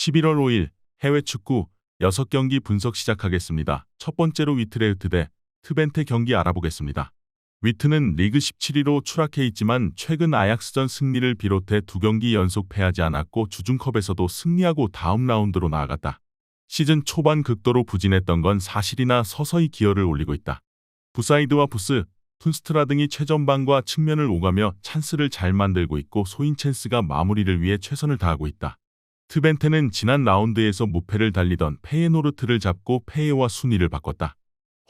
11월 5일 해외 축구 6경기 분석 시작하겠습니다. 첫 번째로 위트레흐트 대 트벤테 경기 알아보겠습니다. 위트는 리그 17위로 추락해 있지만 최근 아약스전 승리를 비롯해 두 경기 연속 패하지 않았고 주중컵에서도 승리하고 다음 라운드로 나아갔다. 시즌 초반 극도로 부진했던 건 사실이나 서서히 기여를 올리고 있다. 부사이드와 부스, 툰스트라 등이 최전방과 측면을 오가며 찬스를 잘 만들고 있고 소인 찬스가 마무리를 위해 최선을 다하고 있다. 트벤테는 지난 라운드에서 무패를 달리던 페예노르트를 잡고 페예와 순위를 바꿨다.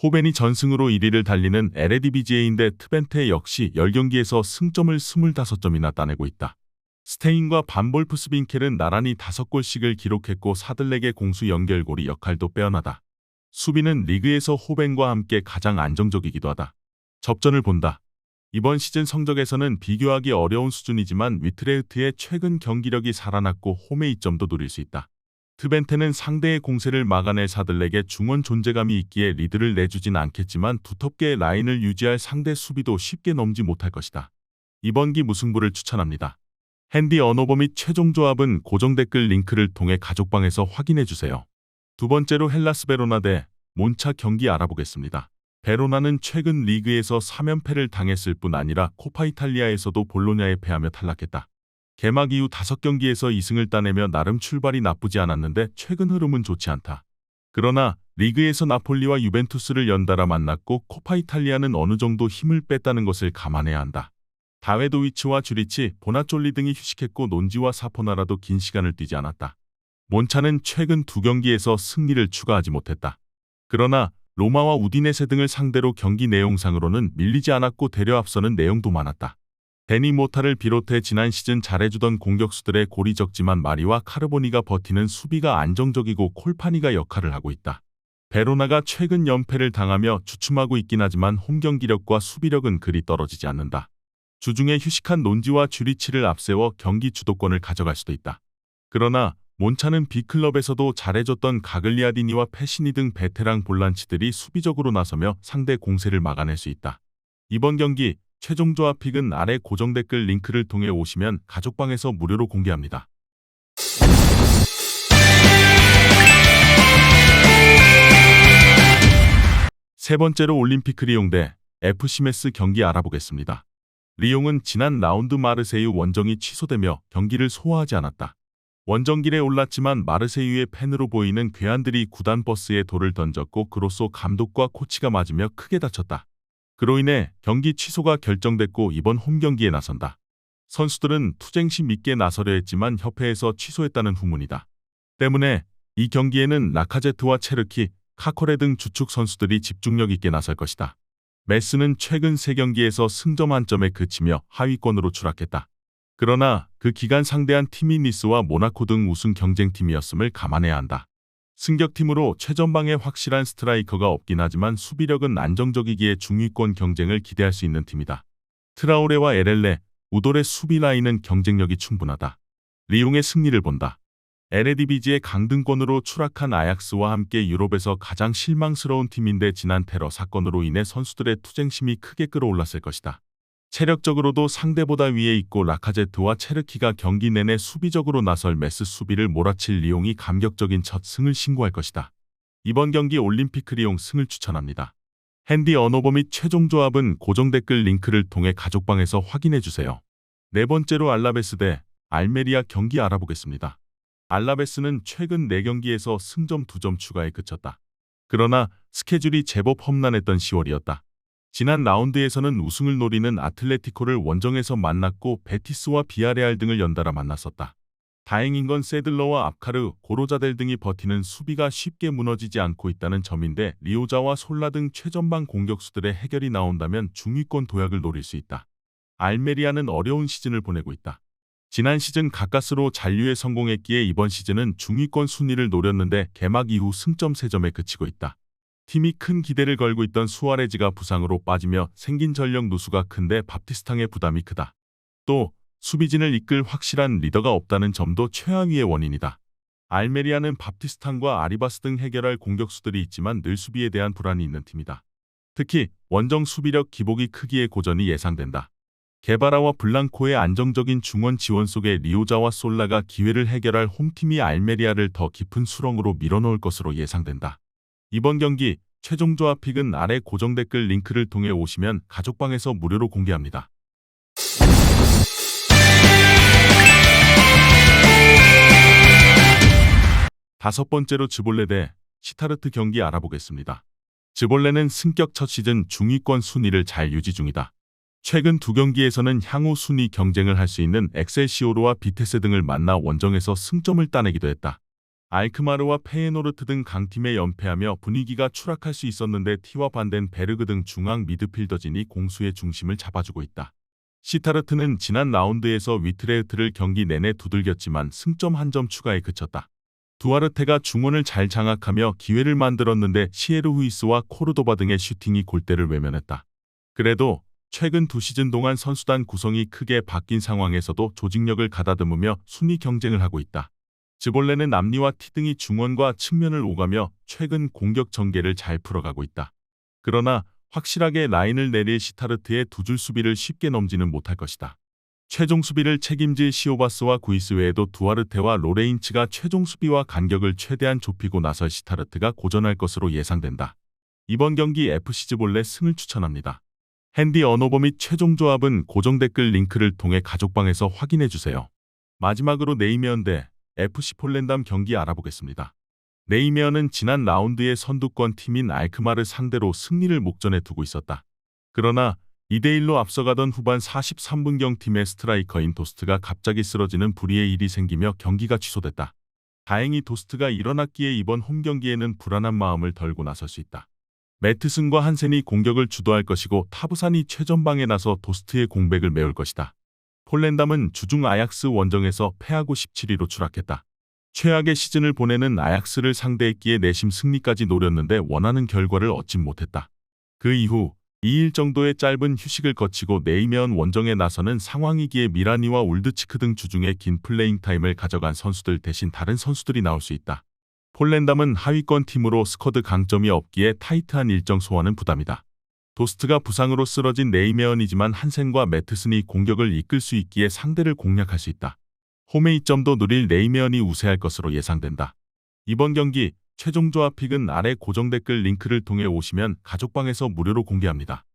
호벤이 전승으로 1위를 달리는 LADBJ인데 트벤테 역시 10경기에서 승점을 25점이나 따내고 있다. 스테인과 반볼프스빈켈은 나란히 5골씩을 기록했고 사들렉의 공수 연결고리 역할도 빼어나다. 수비는 리그에서 호벤과 함께 가장 안정적이기도 하다. 접전을 본다. 이번 시즌 성적에서는 비교하기 어려운 수준이지만 위트레흐트의 최근 경기력이 살아났고 홈의 이점도 노릴 수 있다. 트벤테는 상대의 공세를 막아낼 사들에게 중원 존재감이 있기에 리드를 내주진 않겠지만 두텁게 라인을 유지할 상대 수비도 쉽게 넘지 못할 것이다. 이번 기 무승부를 추천합니다. 핸디 언어버 및 최종 조합은 고정 댓글 링크를 통해 가족방에서 확인해 주세요. 두 번째로 헬라스 베로나 대 몬차 경기 알아보겠습니다. 베로나는 최근 리그에서 3연패를 당했을 뿐 아니라 코파 이탈리아에서도 볼로냐에 패하며 탈락했다. 개막 이후 5경기에서 2승을 따내며 나름 출발이 나쁘지 않았는데 최근 흐름은 좋지 않다. 그러나 리그에서 나폴리와 유벤투스를 연달아 만났고 코파 이탈리아는 어느 정도 힘을 뺐다는 것을 감안해야 한다. 다웨도위츠와 주리치, 보나쫄리 등이 휴식했고 논지와 사포나라도 긴 시간을 뛰지 않았다. 몬차는 최근 두 경기에서 승리를 추가하지 못했다. 그러나 로마와 우디네세 등을 상대로 경기 내용상으로는 밀리지 않았고 대려 앞서는 내용도 많았다. 데니 모타를 비롯해 지난 시즌 잘해주던 공격수들의 골이 적지만 마리와 카르보니가 버티는 수비가 안정적이고 콜파니가 역할을 하고 있다. 베로나가 최근 연패를 당하며 주춤하고 있긴 하지만 홈 경기력과 수비력은 그리 떨어지지 않는다. 주중에 휴식한 논지와 주리치를 앞세워 경기 주도권을 가져갈 수도 있다. 그러나 몬차는 B클럽에서도 잘해줬던 가글리아디니와 페시니 등 베테랑 볼란치들이 수비적으로 나서며 상대 공세를 막아낼 수 있다. 이번 경기 최종 조합 픽은 아래 고정 댓글 링크를 통해 오시면 가족방에서 무료로 공개합니다. 세 번째로 올림픽 리옹 대 FC 메스 경기 알아보겠습니다. 리옹은 지난 라운드 마르세유 원정이 취소되며 경기를 소화하지 않았다. 원정길에 올랐지만 마르세유의 팬으로 보이는 괴한들이 구단 버스에 돌을 던졌고 그로써 감독과 코치가 맞으며 크게 다쳤다. 그로 인해 경기 취소가 결정됐고 이번 홈 경기에 나선다. 선수들은 투쟁심 있게 나서려 했지만 협회에서 취소했다는 후문이다. 때문에 이 경기에는 라카제트와 체르키, 카코레 등 주축 선수들이 집중력 있게 나설 것이다. 메스는 최근 3경기에서 승점 한 점에 그치며 하위권으로 추락했다. 그러나 그 기간 상대한 팀이 니스와 모나코 등 우승 경쟁팀이었음을 감안해야 한다. 승격팀으로 최전방에 확실한 스트라이커가 없긴 하지만 수비력은 안정적이기에 중위권 경쟁을 기대할 수 있는 팀이다. 트라오레와 에렐레, 우돌의 수비 라인은 경쟁력이 충분하다. 리옹의 승리를 본다. LADBG의 강등권으로 추락한 아약스와 함께 유럽에서 가장 실망스러운 팀인데 지난 테러 사건으로 인해 선수들의 투쟁심이 크게 끌어올랐을 것이다. 체력적으로도 상대보다 위에 있고 라카제트와 체르키가 경기 내내 수비적으로 나설 메스 수비를 몰아칠 리옹이 감격적인 첫 승을 신고할 것이다. 이번 경기 올림픽 리옹 승을 추천합니다. 핸디 언어버 및 최종 조합은 고정 댓글 링크를 통해 가족방에서 확인해 주세요. 네 번째로 알라베스 대 알메리아 경기 알아보겠습니다. 알라베스는 최근 4경기에서 승점 2점 추가에 그쳤다. 그러나 스케줄이 제법 험난했던 10월이었다. 지난 라운드에서는 우승을 노리는 아틀레티코를 원정에서 만났고 베티스와 비아레알 등을 연달아 만났었다. 다행인 건 세들러와 압카르, 고로자델 등이 버티는 수비가 쉽게 무너지지 않고 있다는 점인데 리오자와 솔라 등 최전방 공격수들의 해결이 나온다면 중위권 도약을 노릴 수 있다. 알메리아는 어려운 시즌을 보내고 있다. 지난 시즌 가까스로 잔류에 성공했기에 이번 시즌은 중위권 순위를 노렸는데 개막 이후 승점 3점에 그치고 있다. 팀이 큰 기대를 걸고 있던 수아레즈가 부상으로 빠지며 생긴 전력 누수가 큰데 밥티스탕의 부담이 크다. 또 수비진을 이끌 확실한 리더가 없다는 점도 최하위의 원인이다. 알메리아는 밥티스탕과 아리바스 등 해결할 공격수들이 있지만 늘 수비에 대한 불안이 있는 팀이다. 특히 원정 수비력 기복이 크기에 고전이 예상된다. 게바라와 블랑코의 안정적인 중원 지원 속에 리오자와 솔라가 기회를 해결할 홈팀이 알메리아를 더 깊은 수렁으로 밀어넣을 것으로 예상된다. 이번 경기 최종 조합 픽은 아래 고정 댓글 링크를 통해 오시면 가족방에서 무료로 공개합니다. 다섯 번째로 즈볼레 대 시타르트 경기 알아보겠습니다. 즈볼레는 승격 첫 시즌 중위권 순위를 잘 유지 중이다. 최근 두 경기에서는 향후 순위 경쟁을 할 수 있는 엑셀시오르와 비테스 등을 만나 원정에서 승점을 따내기도 했다. 알크마르와 페에노르트 등 강팀에 연패하며 분위기가 추락할 수 있었는데 티와 반덴 베르그 등 중앙 미드필더진이 공수의 중심을 잡아주고 있다. 시타르트는 지난 라운드에서 위트레흐트를 경기 내내 두들겼지만 승점 한 점 추가에 그쳤다. 두아르테가 중원을 잘 장악하며 기회를 만들었는데 시에르 후이스와 코르도바 등의 슈팅이 골대를 외면했다. 그래도 최근 두 시즌 동안 선수단 구성이 크게 바뀐 상황에서도 조직력을 가다듬으며 순위 경쟁을 하고 있다. 즈볼레는 남리와 티 등이 중원과 측면을 오가며 최근 공격 전개를 잘 풀어가고 있다. 그러나 확실하게 라인을 내릴 시타르트의 두 줄 수비를 쉽게 넘지는 못할 것이다. 최종 수비를 책임질 시오바스와 구이스 외에도 두아르테와 로레인츠가 최종 수비와 간격을 최대한 좁히고 나설 시타르트가 고전할 것으로 예상된다. 이번 경기 FC 즈볼레 승을 추천합니다. 핸디 언어버 및 최종 조합은 고정 댓글 링크를 통해 가족방에서 확인해 주세요. 마지막으로 네이메언 대 FC 폴렌담 경기 알아보겠습니다. 네이메언은 지난 라운드의 선두권 팀인 알크마를 상대로 승리를 목전에 두고 있었다. 그러나 2대1로 앞서가던 후반 43분경 팀의 스트라이커인 도스트가 갑자기 쓰러지는 불의의 일이 생기며 경기가 취소됐다. 다행히 도스트가 일어났기에 이번 홈 경기에는 불안한 마음을 덜고 나설 수 있다. 매트슨과 한센이 공격을 주도할 것이고 타부산이 최전방에 나서 도스트의 공백을 메울 것이다. 폴렌담은 주중 아약스 원정에서 패하고 17위로 추락했다. 최악의 시즌을 보내는 아약스를 상대했기에 내심 승리까지 노렸는데 원하는 결과를 얻진 못했다. 그 이후 2일 정도의 짧은 휴식을 거치고 네이메언 원정에 나서는 상황이기에 미라니와 울드치크 등 주중에 긴 플레잉 타임을 가져간 선수들 대신 다른 선수들이 나올 수 있다. 폴렌담은 하위권 팀으로 스쿼드 강점이 없기에 타이트한 일정 소화는 부담이다. 도스트가 부상으로 쓰러진 네이메언이지만 한센과 매트슨이 공격을 이끌 수 있기에 상대를 공략할 수 있다. 홈의 이점도 누릴 네이메언이 우세할 것으로 예상된다. 이번 경기 최종 조합 픽은 아래 고정 댓글 링크를 통해 오시면 가족방에서 무료로 공개합니다.